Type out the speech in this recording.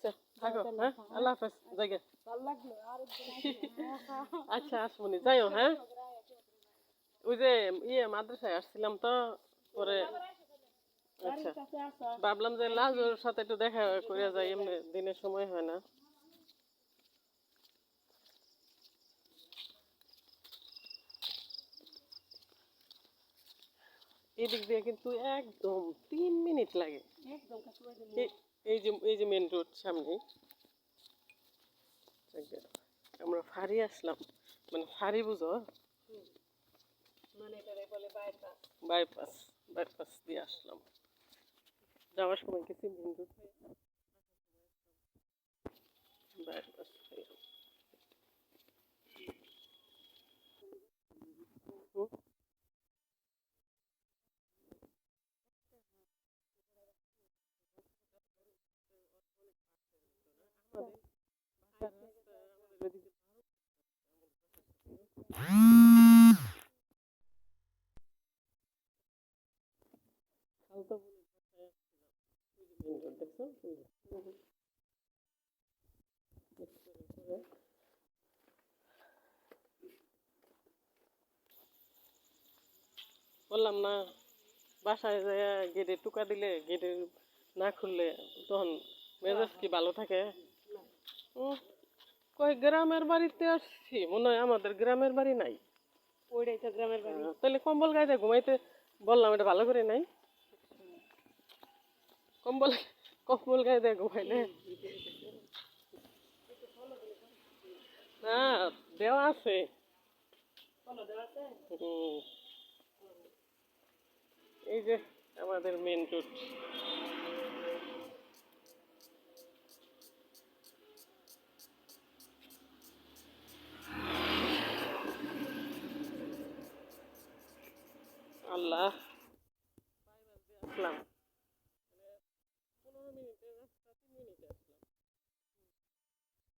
আচ্ছা থাকো হ্যাঁ? আল্লাহ হাফেজ জায়গা। আচ্ছা আসমনি যাইও হ্যাঁ? ওই যে ইয়ে মাদ্রাসায় আসছিলাম তো পরে আচ্ছা। ভাবলাম যে লাজুর সাথে একটু দেখা করে যাই এমনি দিনের সময় হয় না। এদিক দিয়ে কিন্তু একদম তিন মিনিট লাগে। একদম এই- যে এই যে মেন রোড সামনে। আমরা ফাড়ি আসলাম। মানে ফাড়ি বুঝো? মানে বাইপাস বাইপাস বাইপাস দিয়ে আসলাম। যাওয়ার সময় কিছু মেন বাইপাস হয়ে হুম। খালতো বোনের বাসায় আসছিলাম। ওই যে main road দেখছ? ওই যে। এরপরে পরে বললাম না, বাসায় যায় গেটে টুকা দিলে গেটে না খুললে তখন মেজাজ কি ভালো থাকে? কই গ্রামের বাড়িতে আসছি মনে হয় আমাদের গ্রামের বাড়ি নাই। ওইটাই তো গ্রামের বাড়ি। তাহলে কম্বল গায়ে ঘুমাইতে বললাম এটা ভালো করে নাই। কম্বল কম্বল গায়ে দিয়ে ঘুমাইলে না। দেওয়া আছে। বলো দেওয়া আছে। এই যে আমাদের মেন রুট আল্লাহ। আসলাম। পনেরো মিনিটের রাস্তা তিন মিনিটে আসলাম।